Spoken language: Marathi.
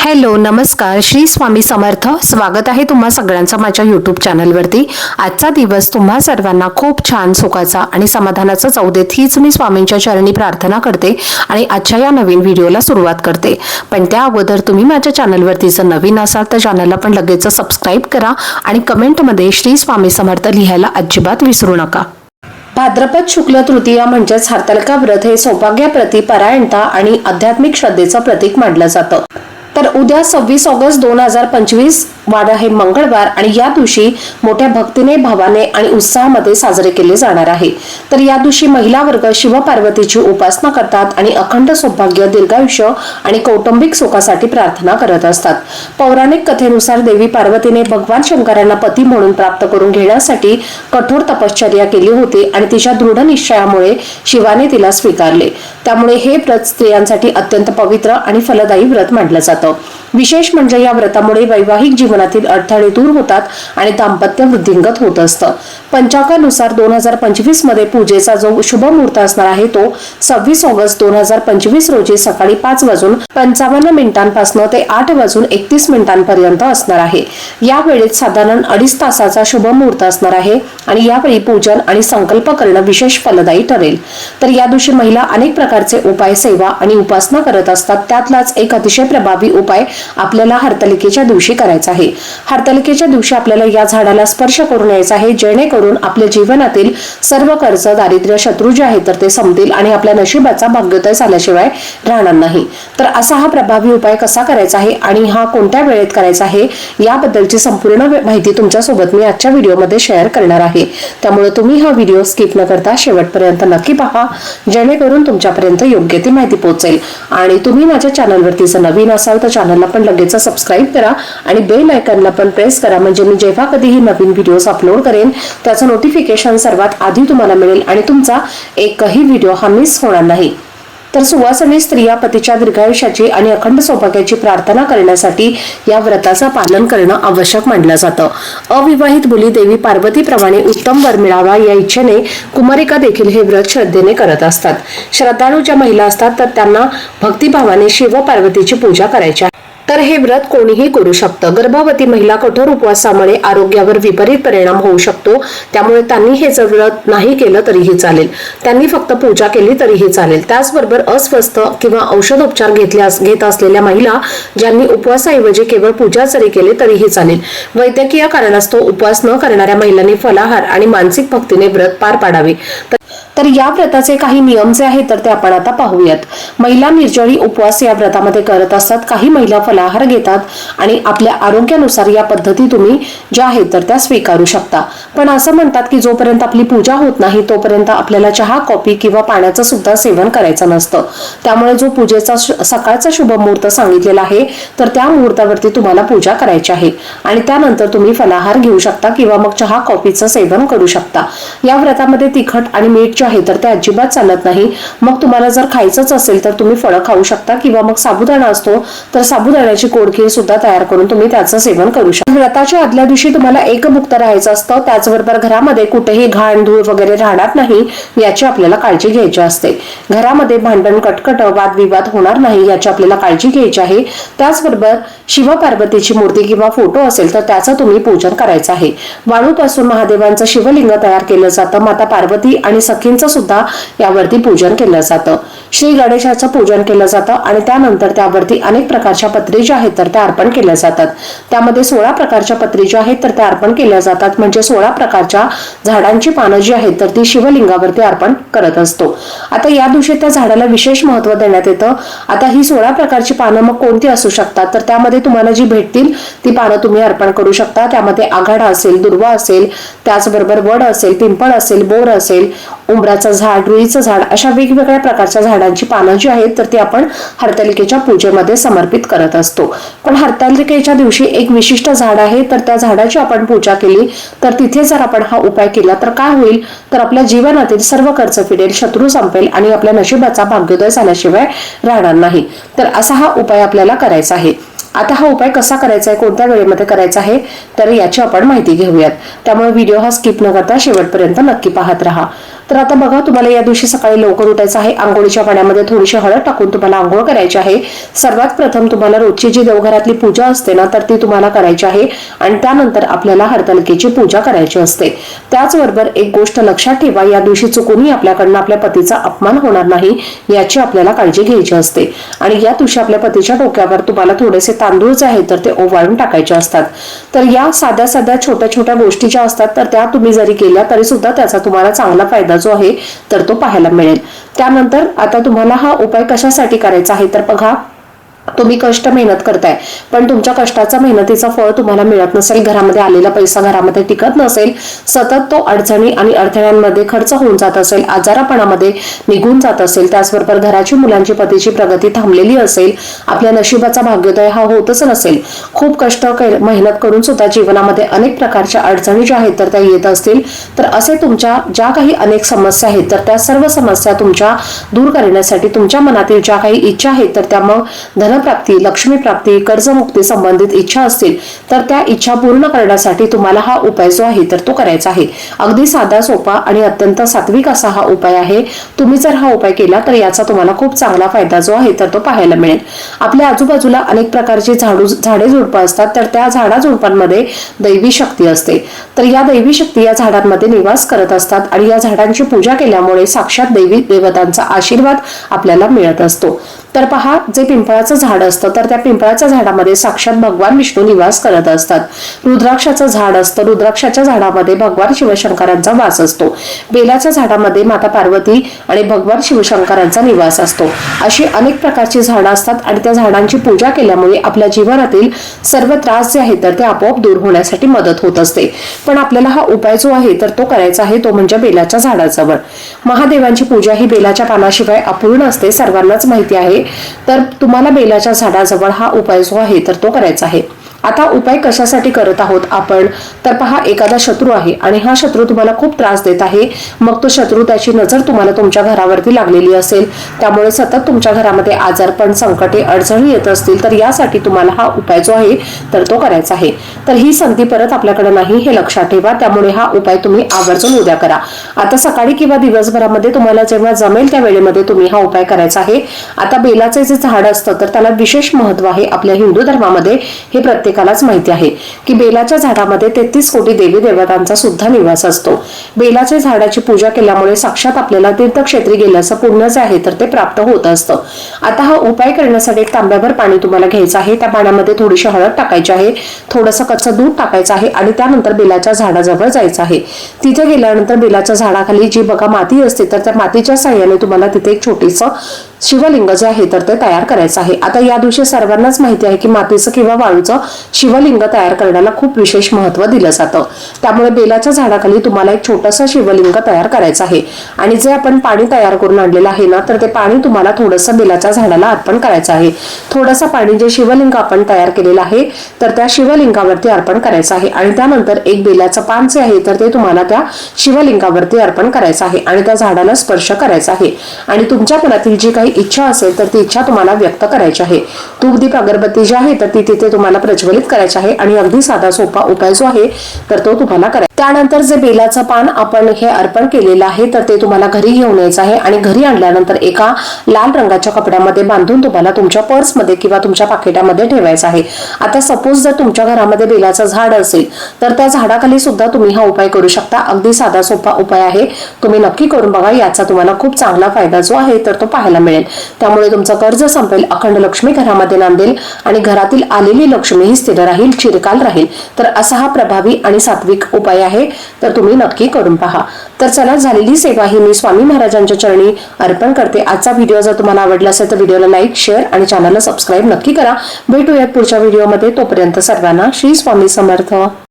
हॅलो नमस्कार. श्री स्वामी समर्थ. स्वागत आहे तुम्हा सगळ्यांचं माझ्या यूट्यूब चॅनलवरती आजचा दिवस तुम्हा सर्वांना खूप छान सुखाचा आणि समाधानाचा जाऊ देत हीच मी स्वामींच्या चरणी प्रार्थना करते आणि आजच्या या नवीन व्हिडिओला सुरुवात करते. पण त्या अगोदर तुम्ही माझ्या चॅनलवरती जर नवीन असाल तर चॅनलला पण लगेच सबस्क्राईब करा आणि कमेंटमध्ये श्री स्वामी समर्थ लिहायला अजिबात विसरू नका. भाद्रपद शुक्ल तृतीया म्हणजेच हरतालिका व्रत हे सौभाग्याप्रती परायणता आणि आध्यात्मिक श्रद्धेचं प्रतीक मानलं जातं. तर उद्या सव्वीस ऑगस्ट दोन हजार पंचवीस वार आहे मंगळवार आणि या दिवशी मोठ्या भक्तीने भावाने आणि उत्साहामध्ये साजरे केले जाणार आहे. तर या दिवशी महिला वर्ग शिवपार्वतीची उपासना करतात आणि अखंड सौभाग्य दीर्घायुष्य आणि कौटुंबिक सुखासाठी प्रार्थना करत असतात. पौराणिक कथेनुसार देवी पार्वतीने भगवान शंकरांना पती म्हणून प्राप्त करून घेण्यासाठी कठोर तपश्चर्या केली होती आणि तिच्या दृढ निश्चयामुळे शिवाने तिला स्वीकारले. त्यामुळे हे व्रत स्त्रियांसाठी अत्यंत पवित्र आणि फलदायी व्रत मानलं जातं. Pero विशेष म्हणजे या व्रतामुळे वैवाहिक जीवनातील अडथळे दूर होतात आणि दाम्पत्य वृद्धिंगत होत असतं. पंचांगानुसार दोन हजार पंचवीसमध्ये पूजेचा जो शुभ मुहूर्त असणार आहे तो सव्वीस ऑगस्ट दोन हजार पंचवीस रोजी सकाळी पाच वाजून पंचावन्न मिनिटांपासून ते आठ वाजून एकतीस मिनिटांपर्यंत असणार आहे. या वेळेत साधारण अडीच तासाचा शुभ मुहूर्त असणार आहे आणि यावेळी पूजन आणि संकल्प करणं विशेष फलदायी ठरेल. तर या दिवशी महिला अनेक प्रकारचे उपाय सेवा आणि उपासना करत असतात. त्यातलाच एक अतिशय प्रभावी उपाय आपल्याला हरतालिकेच्या दिवशी करायचा आहे. हरतालिकेच्या दिवशी आपल्याला या झाडाला स्पर्श करून यायचा आहे जेणेकरून आपल्या जीवनातील सर्व कर्ज दारिद्र्य शत्रू जे आहेत तर ते संपतील आणि आपल्या नशिबाचा भाग्योदय झाल्याशिवाय राहणार नाही. तर असा हा प्रभावी उपाय कसा करायचा आहे आणि हा कोणत्या वेळेत करायचा आहे याबद्दलची संपूर्ण माहिती तुमच्यासोबत मी आजच्या व्हिडिओमध्ये शेअर करणार आहे. त्यामुळे तुम्ही हा व्हिडिओ स्किप न करता शेवटपर्यंत नक्की पहा जेणेकरून तुमच्यापर्यंत योग्य ती माहिती पोहोचेल. आणि तुम्ही माझ्या चॅनलवरती जर नवीन असाल तर चॅनलला पण लगेच सबस्क्राईब करा आणि बेल आयकनला पण प्रेस करा. म्हणजे मी जेव्हा कधीही नवीन व्हिडिओज अपलोड करेन त्याचं नोटिफिकेशन सर्वात आधी तुम्हाला मिळेल आणि तुमचा एकही व्हिडिओ हा मिस होणार नाही. तर सुवासनी स्त्रिया पतीच्या दीर्घायुष्याची आणि अखंड सौभाग्याची प्रार्थना करण्यासाठी या व्रताचं पालन करणं आवश्यक मानलं जातं. अविवाहित मुली देवी पार्वतीप्रमाणे उत्तम वर मिळावा या इच्छेने कुमारिका देखील हे व्रत श्रद्धेने करत असतात. श्रद्धाळू ज्या महिला असतात तर त्यांना भक्तिभावाने शिव पार्वतीची पूजा करायची आहे. तर हे व्रत कोणीही करू शकतं. गर्भवती महिला कठोर उपवासामुळे आरोग्यावर विपरीत परिणाम होऊ शकतो. त्यामुळे त्यांनी हे व्रत नाही केलं तरीही चालेल. त्यांनी फक्त पूजा केली तरीही चालेल. त्याचबरोबर अस्वस्थ किंवा औषधोपचार घेतल्या घेत असलेल्या महिला ज्यांनी उपवासाऐवजी केवळ पूजा जरी केली तरीही चालेल. वैद्यकीय कारणास्तव उपवास न करणाऱ्या महिलांनी फलाहार आणि मानसिक भक्तीने व्रत पार पाडावे. तर- या व्रताचे काही नियम जे आहेत तर ते आपण आता पाहूयात. महिला निर्जळी उपवास या व्रतामध्ये करत असतात. काही महिला फलाहार घेतात आणि आपल्या आरोग्यानुसार या पद्धती तुम्ही ज्या आहेत तर त्या स्वीकारू शकता. पण असं म्हणतात की जोपर्यंत आपली पूजा होत नाही तोपर्यंत आपल्याला चहा कॉफी किंवा पाण्याचं सुद्धा सेवन करायचं नसतं. त्यामुळे जो पूजेचा सकाळचा शुभ मुहूर्त सांगितलेला आहे तर त्या मुहूर्तावरती तुम्हाला पूजा करायची आहे. आणि त्यानंतर तुम्ही फलाहार घेऊ शकता किंवा मग चहा कॉफीचं सेवन करू शकता. या व्रतामध्ये तिखट आणि मीठ जे आहे तर ते अजिबात चालत नाही. मग तुम्हाला जर खायचंच असेल तर तुम्ही फळं खाऊ शकता किंवा मग साबुदाणा असतो तर साबुदाण्याची कोडखीर सुद्धा तयार करून तुम्ही त्याचं सेवन करू शकता. व्रताच्या आदल्या दिवशी तुम्हाला एकमुक्त राहायचं असतं. त्याचबरोबर घरामध्ये कुठेही घाण धूळ वगैरे राहणार नाही याची आपल्याला काळजी घ्यायची असते. घरामध्ये भांडण कटकट वादविवाद होणार नाही याची आपल्याला काळजी घ्यायची आहे. त्याचबरोबर शिवपार्वतीची मूर्ती किंवा फोटो असेल तर त्याचं तुम्ही पूजन करायचं आहे. वाळूपासून महादेवांचं शिवलिंग तयार केलं जातं. माता पार्वती आणि सखींचं सुद्धा यावरती पूजन केलं जातं. श्री गणेशाचं पूजन केलं जातं आणि त्यानंतर त्यावरती अनेक प्रकारच्या पत्री ज्या आहेत तर त्या अर्पण केल्या जातात. त्यामध्ये सोळा प्रकारच्या पत्री ज्या आहेत तर त्या अर्पण केल्या जातात. म्हणजे सोळा प्रकारच्या झाडांची पानं जी आहेत तर ती शिवलिंगावरती अर्पण करत असतो. आता या दिवशी त्या झाडाला विशेष महत्त्व देण्यात येतं. आता ही सोळा प्रकारची पानं मग कोणती असू शकतात? तर त्यामध्ये तुम्हाला जी भेटतील ती पानं तुम्ही अर्पण करू शकता. त्यामध्ये आघाडा असेल दुर्वा असेल त्याचबरोबर वड असेल पिंपळ असेल बोर असेल उंबराचं झाड रुईचं झाड अशा वेगवेगळ्या प्रकारच्या झाडांची पानं जी आहेत तर ती आपण हरतालिकेच्या पूजेमध्ये समर्पित करत असतो. पण हरतालिकेच्या दिवशी एक विशिष्ट झाड आहे तर त्या झाडाची आपण पूजा केली तर तिथे जर आपण हा उपाय केला तर काय होईल? तर आपल्या जीवनातील सर्व खर्च फिडेल शत्रू संपेल आणि आपल्या नशिबाचा भाग्योदय झाल्याशिवाय राहणार नाही. तर असा हा उपाय आपल्याला करायचा आहे. आता हा उपाय कसा करायचा आहे कोणत्या वेळेमध्ये करायचा आहे तर याची आपण माहिती घेऊयात. त्यामुळे व्हिडिओ हा स्किप न करता शेवटपर्यंत नक्की पाहत राहा. तर आता बघा तुम्हाला या दिवशी सकाळी लवकर उठायचं आहे. आंघोळीच्या पाण्यामध्ये थोडीशी हळद टाकून तुम्हाला आंघोळ करायची आहे. सर्वात प्रथम तुम्हाला रोजची जी देवघरातली पूजा असते ना तर ती तुम्हाला करायची आहे. आणि त्यानंतर आपल्याला हरतालिकेची पूजा करायची असते. त्याचबरोबर एक गोष्ट लक्षात ठेवा या दिवशी चुकूनही आपल्याकडनं आपल्या पतीचा अपमान होणार नाही याची आपल्याला काळजी घ्यायची असते. आणि या दिवशी आपल्या पतीच्या डोक्यावर तुम्हाला थोडेसे तांदूळ जे आहेत तर ते ओवाळून टाकायचे असतात. तर या साध्या साध्या छोट्या छोट्या गोष्टी ज्या असतात तर त्या तुम्ही जरी केल्या तरी सुद्धा त्याचा तुम्हाला चांगला फायदा जो आहे तर तो पाहायला मिळेल. त्यानंतर आता तुम्हाला हा उपाय कशासाठी करायचा आहे तर बघा. तुम्ही कष्ट मेहनत करताय. पण तुमच्या कष्टाचा मेहनतीचा फळ तुम्हाला मिळत नसेल घरामध्ये आलेला पैसा घरामध्ये टिकत नसेल सतत तो अडचणी आणि अडथळ्यांमध्ये खर्च होऊन जात असेल आजारापणामध्ये निघून जात असेल त्याचबरोबर घराची मुलांची पतीची प्रगती थांबलेली असेल आपल्या नशिबाचा भाग्योदय हा होतच नसेल. खूप कष्ट मेहनत करून सुद्धा जीवनामध्ये अनेक प्रकारच्या अडचणी ज्या आहेत तर त्या येत असतील. तर असे तुमच्या ज्या काही अनेक समस्या आहेत तर त्या सर्व समस्या तुमच्या दूर करण्यासाठी तुमच्या मनातील ज्या काही इच्छा आहेत तर त्या मग धनप्राप्ती लक्ष्मी प्राप्ती कर्जमुक्ती संबंधित इच्छा असतील तर त्या इच्छा पूर्ण करण्यासाठी तुम्हाला हा उपाय जो आहे तर तो करायचा आहे. अगदी साधा सोपा आणि अत्यंत सात्विक असा हा उपाय आहे. तुम्ही जर हा उपाय केला तर याचा तुम्हाला खूप चांगला फायदा जो आहे तर तो पाहायला मिळेल. आपल्या आजूबाजूला अनेक प्रकारची झाडू झाडे झुडपं असतात तर त्या झाडा झुडपांमध्ये दैवी शक्ती असते. तर या दैवी शक्ती या झाडांमध्ये निवास करत असतात आणि या झाडांची पूजा केल्यामुळे साक्षात दैवी देवतांचा आशीर्वाद आपल्याला मिळत असतो. तर पहा जे पिंपळाचं झाड असतं तर त्या पिंपळाच्या झाडामध्ये साक्षात भगवान विष्णू निवास करत असतात. रुद्राक्षाचं झाड असतं. रुद्राक्षाच्या झाडामध्ये भगवान शिवशंकरांचा वास असतो. बेलाच्या झाडामध्ये माता पार्वती आणि भगवान शिवशंकरांचा निवास असतो. अशी अनेक प्रकारची झाडं असतात आणि त्या झाडांची पूजा केल्यामुळे आपल्या जीवनातील सर्व त्रास जे आहेत तर ते आपोआप दूर होण्यासाठी मदत होत असते. पण आपल्याला हा उपाय जो आहे तर तो करायचा आहे तो म्हणजे बेलाच्या झाडाजवळ. महादेवांची पूजा ही बेलाच्या पानाशिवाय अपूर्ण असते सर्वांनाच माहिती आहे. तर तुम्हाला बेलाच्या झाडाजवळ हा उपाय जो आहे तर तो करायचा आहे. आता उपाय कशासाठी करत आहोत आपण? तर पहा एखादा शत्रू आहे आणि हा शत्रू तुम्हाला खूप त्रास देत आहे. मग तो शत्रू त्याची नजर तुम्हाला तुमच्या घरावरती लागलेली असेल. त्यामुळे सतत तुमच्या घरामध्ये आजारपण संकटे अडचणी येत असतील तर यासाठी तुम्हाला हा उपाय जो आहे तर तो करायचा आहे. तर ही संधी परत आपल्याकडे नाही हे लक्षात ठेवा. त्यामुळे हा उपाय तुम्ही आवर्जून उद्या करा. आता सकाळी किंवा दिवसभरामध्ये तुम्हाला जेव्हा जमेल त्या वेळेमध्ये तुम्ही हा उपाय करायचा आहे. आता बेलाचे जे झाड असतं तर त्याला विशेष महत्त्व आहे आपल्या हिंदू धर्मामध्ये. हे प्रत्येक प्रत्येकालाच माहिती आहे की बेलाच्या झाडामध्ये तेहतीस कोटी देवी देवतांचा सुद्धा निवास असतो. बेलाच्या झाडाची पूजा केल्यामुळे साक्षात आपल्याला तीर्थक्षेत्री गेल्याचं पुण्यच आहे तर ते प्राप्त होत असतं. आता हा उपाय करण्यासाठी एक तांब्याभर पाणी तुम्हाला घ्यायचं आहे. त्या पाण्यामध्ये थोडीशी हळद टाकायची आहे. थोडंसं कच्चं दूध टाकायचं आहे आणि त्यानंतर बेलाच्या झाडाजवळ जायचं आहे. तिथे गेल्यानंतर बेलाच्या झाडाखाली जी बघा माती असते तर त्या मातीच्या साह्याने तुम्हाला तिथे एक छोटीसं शिवलिंग जे आहे तर ते तयार करायचं आहे. आता या दिवशी सर्वांनाच माहिती आहे की मातीचं किंवा वाळूचं शिवलिंग तयार करण्याला खूप विशेष महत्त्व दिलं जातं. त्यामुळे बेलाच्या झाडाखाली तुम्हाला एक छोटंसं शिवलिंग तयार करायचं आहे. आणि जे आपण पाणी तयार करून आणलेलं आहे ना तर ते पाणी तुम्हाला थोडंसं बेलाच्या झाडाला अर्पण करायचं आहे. थोडंसं पाणी जे शिवलिंग आपण तयार केलेलं आहे तर त्या शिवलिंगावरती अर्पण करायचं आहे. आणि त्यानंतर एक बेलाचं पान जे आहे तर ते तुम्हाला त्या शिवलिंगावरती अर्पण करायचं आहे. आणि त्या झाडाला स्पर्श करायचा आहे. आणि तुमच्या मनातील जी काही इच्छा असेल तर ती इच्छा तुम्हाला व्यक्त करायची आहे. तूपदीप अगरबत्ती जी आहे तर ती तिथे तुम्हाला प्रज्वलित करायची आहे आणि अगदी साधा सोपा उपाय जो आहे तर तो तुम्हाला करायचा त्यानंतर जे बेलाचं पान आपण हे अर्पण केलेलं आहे तर ते तुम्हाला घरी घेऊन यायचं आहे आणि घरी आणल्यानंतर एका लाल रंगाच्या कपड्यामध्ये बांधून तुम्हाला तुमच्या पर्समध्ये किंवा तुमच्या पाकिटामध्ये ठेवायचं आहे. आता सपोज जर तुमच्या घरामध्ये बेलाचं झाड असेल तर त्या झाडाखाली सुद्धा तुम्ही हा उपाय करू शकता. अगदी साधा सोपा उपाय आहे. तुम्ही नक्की करून बघा याचा तुम्हाला खूप चांगला फायदा जो आहे तर तो पाहायला मिळेल. त्यामुळे तुमचं कर्ज संपेल अखंड लक्ष्मी घरामध्ये नांदेल आणि घरातील आलेली लक्ष्मी ही स्थिर राहील चिरकाल राहील. तर असा हा प्रभावी आणि सात्विक उपाय आहे. आहे तर तुम्ही नक्की करून पहा. तर चला झालेली सेवा ही मी स्वामी महाराजांच्या चरणी अर्पण करते. आजचा व्हिडिओ जर तुम्हाला आवडला असेल तर व्हिडिओला लाईक शेअर आणि चॅनलला सबस्क्राईब नक्की करा. भेटूयात पुढच्या व्हिडिओमध्ये तोपर्यंत सर्वांना श्री स्वामी समर्थ.